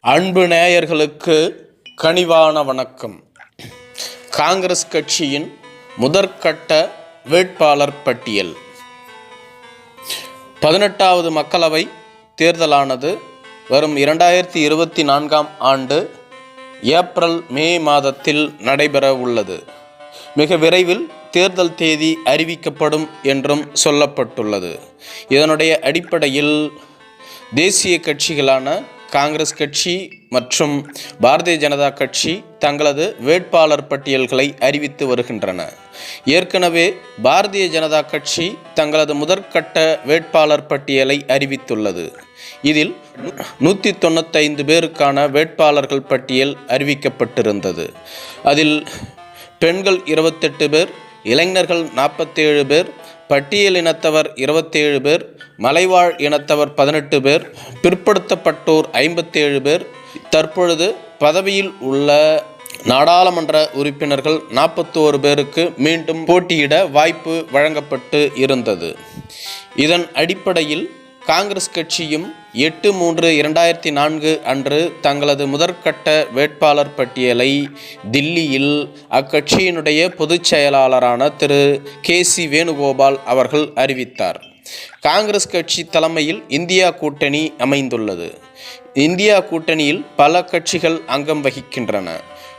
அன்பு நேயர்களுக்கு கனிவான வணக்கம். காங்கிரஸ் கட்சியின் முதற்கட்ட வேட்பாளர் பட்டியல். பதினெட்டாவது மக்களவை தேர்தலானது வரும் இரண்டாயிரத்தி இருபத்தி நான்காம் ஆண்டு ஏப்ரல் மே மாதத்தில் நடைபெற உள்ளது. மிக விரைவில் தேர்தல் தேதி அறிவிக்கப்படும் என்றும் சொல்லப்பட்டுள்ளது. இதனுடைய அடிப்படையில் தேசிய கட்சிகளான காங்கிரஸ் கட்சி மற்றும் பாரதிய ஜனதா கட்சி தங்களது வேட்பாளர் பட்டியல்களை அறிவித்து வருகின்றன. ஏற்கனவே பாரதிய ஜனதா கட்சி தங்களது முதற்கட்ட வேட்பாளர் பட்டியலை அறிவித்துள்ளது. இதில் நூற்றி தொண்ணூத்தைந்து பேருக்கான வேட்பாளர்கள் பட்டியல் அறிவிக்கப்பட்டிருந்தது. அதில் பெண்கள் இருபத்தெட்டு பேர் இளைஞர்கள் நாற்பத்தேழு பேர் பட்டியல் இனத்தவர் இருபத்தேழு பேர் மலைவாழ் இனத்தவர் பதினெட்டு பேர் பிற்படுத்தப்பட்டோர் ஐம்பத்தேழு பேர். தற்பொழுது பதவியில் உள்ள நாடாளுமன்ற உறுப்பினர்கள் நாற்பத்தோரு பேருக்கு மீண்டும் போட்டியிட வாய்ப்பு வழங்கப்பட்டு இருந்தது. இதன் அடிப்படையில் காங்கிரஸ் கட்சியும் எட்டு மூன்று இரண்டாயிரத்தி நான்கு அன்று தங்களது முதற்கட்ட வேட்பாளர் பட்டியலை தில்லியில் அக்கட்சியினுடைய பொதுச் செயலாளரான திரு. கே. சி. வேணுகோபால் அவர்கள் அறிவித்தார். காங்கிரஸ் கட்சி தலைமையில் இந்தியா கூட்டணி அமைந்துள்ளது. இந்தியா கூட்டணியில் பல கட்சிகள் அங்கம் வகிக்கின்றன.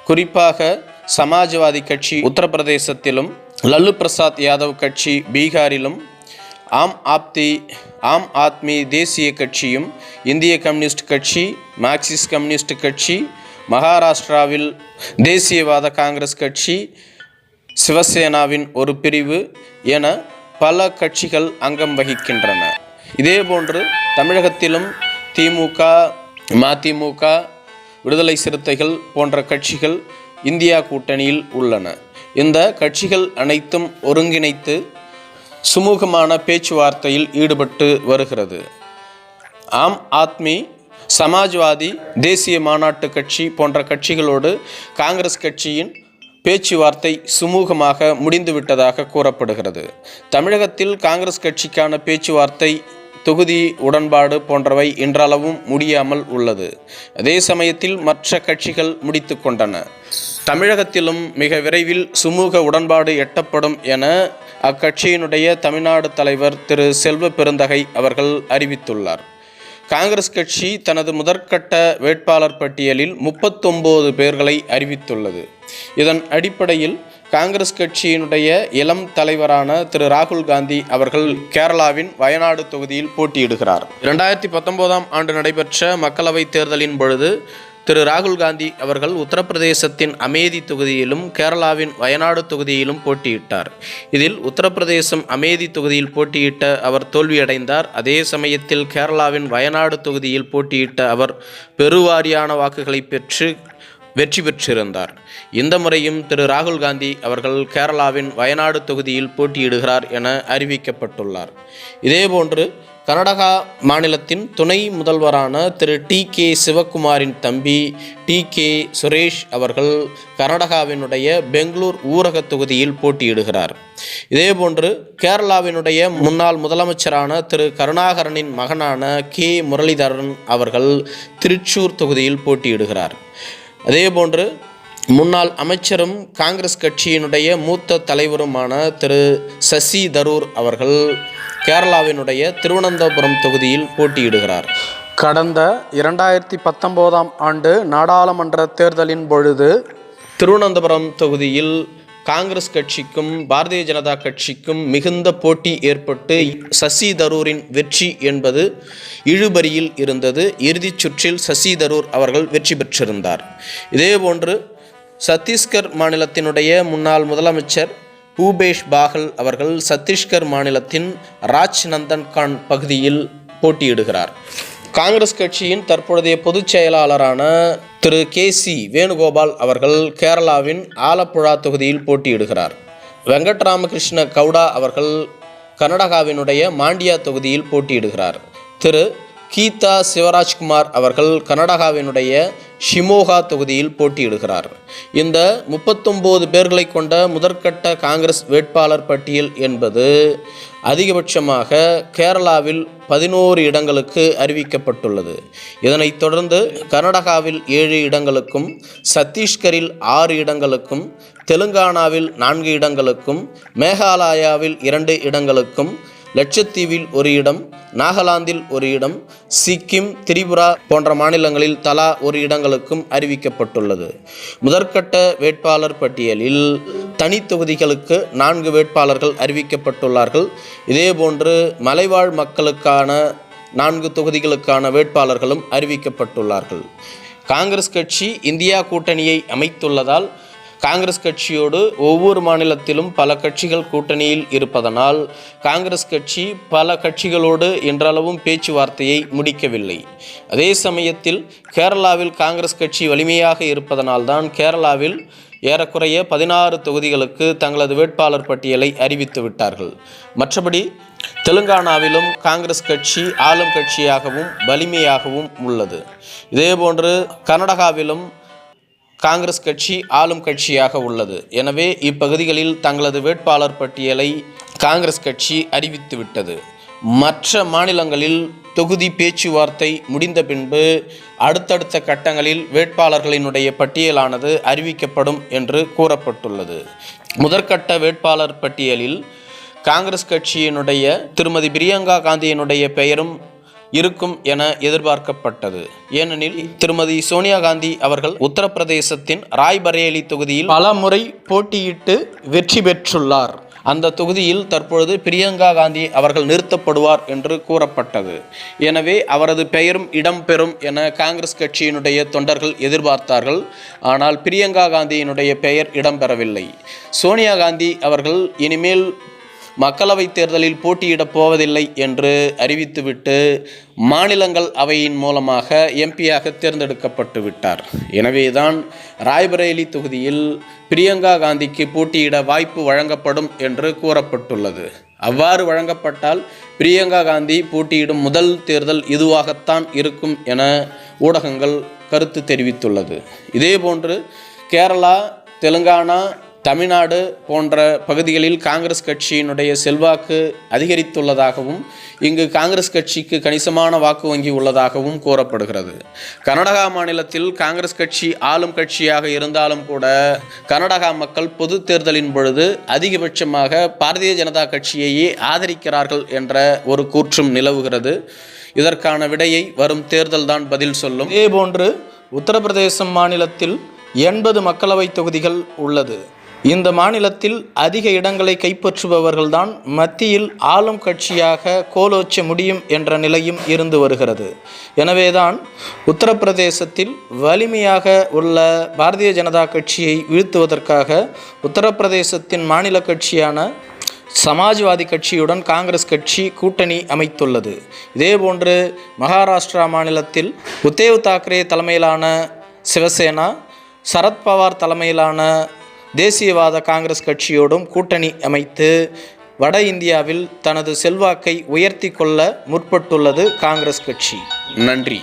குறிப்பாக சமாஜ்வாதி கட்சி உத்தரப்பிரதேசத்திலும் லல்லு பிரசாத் யாதவ் கட்சி பீகாரிலும் ஆம் ஆப்தி ஆம் ஆத்மி தேசிய கட்சியும் இந்திய கம்யூனிஸ்ட் கட்சி மார்க்சிஸ்ட் கம்யூனிஸ்ட் கட்சி மகாராஷ்டிராவில் தேசியவாத காங்கிரஸ் கட்சி சிவசேனாவின் ஒரு பிரிவு என பல கட்சிகள் அங்கம் வகிக்கின்றன. இதேபோன்று தமிழகத்திலும் திமுக மதிமுக விடுதலை சிறுத்தைகள் போன்ற கட்சிகள் இந்தியா கூட்டணியில் உள்ளன. இந்த கட்சிகள் அனைத்தும் ஒருங்கிணைத்து சுமூகமான பேச்சுவார்த்தையில் ஈடுபட்டு வருகிறது. ஆம் ஆத்மி சமாஜ்வாதி தேசிய மாநாட்டு கட்சி போன்ற கட்சிகளோடு காங்கிரஸ் கட்சியின் பேச்சுவார்த்தை சுமூகமாக முடிந்துவிட்டதாக கூறப்படுகிறது. தமிழகத்தில் காங்கிரஸ் கட்சிக்கான பேச்சுவார்த்தை தொகுதி உடன்பாடு போன்றவை இன்றளவும் முடியாமல் உள்ளது. அதே சமயத்தில் மற்ற கட்சிகள் முடித்து கொண்டன. தமிழகத்திலும் மிக விரைவில் சுமூக உடன்பாடு எட்டப்படும் என அக்கட்சியினுடைய தமிழ்நாடு தலைவர் திரு செல்வ பெருந்தகை அவர்கள் அறிவித்துள்ளார். காங்கிரஸ் கட்சி தனது முதற்கட்ட வேட்பாளர் பட்டியலில் முப்பத்தொம்போது பேர்களை அறிவித்துள்ளது. இதன் அடிப்படையில் காங்கிரஸ் கட்சியினுடைய இளம் தலைவரான திரு ராகுல் காந்தி அவர்கள் கேரளாவின் வயநாடு தொகுதியில் போட்டியிடுகிறார். இரண்டாயிரத்தி பத்தொன்பதாம் ஆண்டு நடைபெற்ற மக்களவைத் தேர்தலின் பொழுது திரு ராகுல் காந்தி அவர்கள் உத்தரப்பிரதேசத்தின் அமேதி தொகுதியிலும் கேரளாவின் வயநாடு தொகுதியிலும் போட்டியிட்டார். இதில் உத்தரப்பிரதேசம் அமேதி தொகுதியில் போட்டியிட்ட அவர் தோல்வியடைந்தார். அதே சமயத்தில் கேரளாவின் வயநாடு தொகுதியில் போட்டியிட்ட அவர் பெருவாரியான வாக்குகளை பெற்று வெற்றி பெற்றிருந்தார். இந்த முறையும் திரு ராகுல் காந்தி அவர்கள் கேரளாவின் வயநாடு தொகுதியில் போட்டியிடுகிறார் என அறிவிக்கப்பட்டுள்ளார். இதேபோன்று கர்நாடகா மாநிலத்தின் துணை முதல்வரான திரு டி கே சிவக்குமாரின் தம்பி டி கே சுரேஷ் அவர்கள் கர்நாடகாவினுடைய பெங்களூர் ஊரக தொகுதியில் போட்டியிடுகிறார். இதேபோன்று கேரளாவினுடைய முன்னாள் முதலமைச்சரான திரு கருணாகரனின் மகனான கே. முரளிதரன் அவர்கள் திருச்சூர் தொகுதியில் போட்டியிடுகிறார். அதேபோன்று முன்னாள் அமைச்சரும் காங்கிரஸ் கட்சியினுடைய மூத்த தலைவருமான திரு சசி தரூர் அவர்கள் கேரளாவினுடைய திருவனந்தபுரம் தொகுதியில் போட்டியிடுகிறார். கடந்த இரண்டாயிரத்தி பத்தொம்போதாம் ஆண்டு நாடாளுமன்ற தேர்தலின் பொழுது திருவனந்தபுரம் தொகுதியில் காங்கிரஸ் கட்சிக்கும் பாரதிய ஜனதா கட்சிக்கும் மிகுந்த போட்டி ஏற்பட்டு சசி தரூரின் வெற்றி என்பது இழுபறியில் இருந்தது. இறுதிச் சுற்றில் சசி தரூர் அவர்கள் வெற்றி பெற்றிருந்தார். இதேபோன்று சத்தீஸ்கர் மாநிலத்தினுடைய முன்னாள் முதலமைச்சர் பூபேஷ் பாகல் அவர்கள் சத்தீஸ்கர் மாநிலத்தின் ராஜ் நந்தன்கான் பகுதியில் போட்டியிடுகிறார். காங்கிரஸ் கட்சியின் தற்பொழுதைய பொதுச் செயலாளரான திரு கே சி வேணுகோபால் அவர்கள் கேரளாவின் ஆலப்புழா தொகுதியில் போட்டியிடுகிறார். வெங்கட்ராமகிருஷ்ண கவுடா அவர்கள் கர்நாடகாவினுடைய மாண்டியா தொகுதியில் போட்டியிடுகிறார். திரு கீதா சிவராஜ்குமார் அவர்கள் கர்நாடகாவினுடைய ஷிமோகா தொகுதியில் போட்டியிடுகிறார். இந்த முப்பத்தொம்போது பேர்களை கொண்ட முதற்கட்ட காங்கிரஸ் வேட்பாளர் பட்டியல் என்பது அதிகபட்சமாக கேரளாவில் பதினோரு இடங்களுக்கு அறிவிக்கப்பட்டுள்ளது. இதனைத் தொடர்ந்து கர்நாடகாவில் ஏழு இடங்களுக்கும் சத்தீஸ்கரில் ஆறு இடங்களுக்கும் தெலுங்கானாவில் நான்கு இடங்களுக்கும் மேகாலயாவில் இரண்டு இடங்களுக்கும் லட்சத்தீவில் ஒரு இடம் நாகாலாந்தில் ஒரு இடம் சிக்கிம் திரிபுரா போன்ற மாநிலங்களில் தலா ஒரு இடங்களுக்கும் அறிவிக்கப்பட்டுள்ளது. முதற்கட்ட வேட்பாளர் பட்டியலில் தனி தொகுதிகளுக்கு நான்கு வேட்பாளர்கள் அறிவிக்கப்பட்டுள்ளார்கள். இதேபோன்று மலைவாழ் மக்களுக்கான நான்கு தொகுதிகளுக்கான வேட்பாளர்களும் அறிவிக்கப்பட்டுள்ளார்கள். காங்கிரஸ் கட்சி இந்தியா கூட்டணியை அமைத்துள்ளதால் காங்கிரஸ் கட்சியோடு ஒவ்வொரு மாநிலத்திலும் பல கட்சிகள் கூட்டணியில் இருப்பதனால் காங்கிரஸ் கட்சி பல கட்சிகளோடு என்றளவும் பேச்சுவார்த்தையை முடிக்கவில்லை. அதே சமயத்தில் கேரளாவில் காங்கிரஸ் கட்சி வலிமையாக இருப்பதனால்தான் கேரளாவில் ஏறக்குறைய பதினாறு தொகுதிகளுக்கு தங்களது வேட்பாளர் பட்டியலை அறிவித்து விட்டார்கள். மற்றபடி தெலுங்கானாவிலும் காங்கிரஸ் கட்சி ஆளும் கட்சியாகவும் வலிமையாகவும் உள்ளது. இதேபோன்று கர்நாடகாவிலும் காங்கிரஸ் கட்சி ஆளும் கட்சியாக உள்ளது. எனவே இப்பகுதிகளில் தங்களது வேட்பாளர் பட்டியலை காங்கிரஸ் கட்சி அறிவித்துவிட்டது மற்ற மாநிலங்களில் தொகுதி பேச்சுவார்த்தை முடிந்த பின்பு அடுத்தடுத்த கட்டங்களில் வேட்பாளர்களினுடைய பட்டியலானது அறிவிக்கப்படும் என்று கூறப்பட்டுள்ளது. முதற்கட்ட வேட்பாளர் பட்டியலில் காங்கிரஸ் கட்சியினுடைய திருமதி பிரியங்கா காந்தியினுடைய பெயரும் இருக்கும் என எதிர்பார்க்கப்பட்டது. ஏனெனில் திருமதி சோனியா காந்தி அவர்கள் உத்தரப்பிரதேசத்தின் ராய்பரேலி தொகுதியில் பல முறை போட்டியிட்டு வெற்றி பெற்றுள்ளார். அந்த தொகுதியில் தற்பொழுது பிரியங்கா காந்தி அவர்கள் நிறுத்தப்படுவார் என்று கூறப்பட்டது. எனவே அவரது பெயரும் இடம்பெறும் என காங்கிரஸ் கட்சியினுடைய தொண்டர்கள் எதிர்பார்த்தார்கள். ஆனால் பிரியங்கா காந்தியினுடைய பெயர் இடம்பெறவில்லை சோனியா காந்தி அவர்கள் இனிமேல் மக்களவைத் தேர்தலில் போட்டியிடப் போவதில்லை என்று அறிவித்துவிட்டு மாநிலங்கள் அவையின் மூலமாக எம்பியாக தேர்ந்தெடுக்கப்பட்டு விட்டார். எனவேதான் ராய்பரேலி தொகுதியில் பிரியங்கா காந்திக்கு போட்டியிட வாய்ப்பு வழங்கப்படும் என்று கூறப்பட்டுள்ளது. அவ்வாறு வழங்கப்பட்டால் பிரியங்கா காந்தி போட்டியிடும் முதல் தேர்தல் இதுவாகத்தான் இருக்கும் என ஊடகங்கள் கருத்து தெரிவித்துள்ளது. இதேபோன்று கேரளா தெலுங்கானா தமிழ்நாடு போன்ற பகுதிகளில் காங்கிரஸ் கட்சியினுடைய செல்வாக்கு அதிகரித்துள்ளதாகவும் இங்கு காங்கிரஸ் கட்சிக்கு கணிசமான வாக்கு வங்கி உள்ளதாகவும் கூறப்படுகிறது. கர்நாடகா மாநிலத்தில் காங்கிரஸ் கட்சி ஆளும் கட்சியாக இருந்தாலும் கூட கர்நாடகா மக்கள் பொது தேர்தலின் பொழுது அதிகபட்சமாக பாரதிய ஜனதா கட்சியையே ஆதரிக்கிறார்கள் என்ற ஒரு கூற்றும் நிலவுகிறது. இதற்கான விடையை வரும் தேர்தல்தான் பதில் சொல்லும். இதேபோன்று உத்தரப்பிரதேசம் மாநிலத்தில் எண்பது மக்களவைத் தொகுதிகள் உள்ளது. இந்த மாநிலத்தில் அதிக இடங்களை கைப்பற்றுபவர்கள்தான் மத்தியில் ஆளும் கட்சியாக கோலோச்ச முடியும் என்ற நிலையும் இருந்து வருகிறது. எனவேதான் உத்தரப்பிரதேசத்தில் வலிமையாக உள்ள பாரதிய ஜனதா கட்சியை வீழ்த்துவதற்காக உத்தரப்பிரதேசத்தின் மாநில கட்சியான சமாஜ்வாதி கட்சியுடன் காங்கிரஸ் கட்சி கூட்டணி அமைத்துள்ளது. இதேபோன்று மகாராஷ்டிரா மாநிலத்தில் உத்தேவ் தாக்கரே தலைமையிலான சிவசேனா சரத்பவார் தலைமையிலான தேசியவாத காங்கிரஸ் கட்சியோடும் கூட்டணி அமைத்து வட இந்தியாவில் தனது செல்வாக்கை உயர்த்தி கொள்ள முற்பட்டுள்ளது காங்கிரஸ் கட்சி. நன்றி.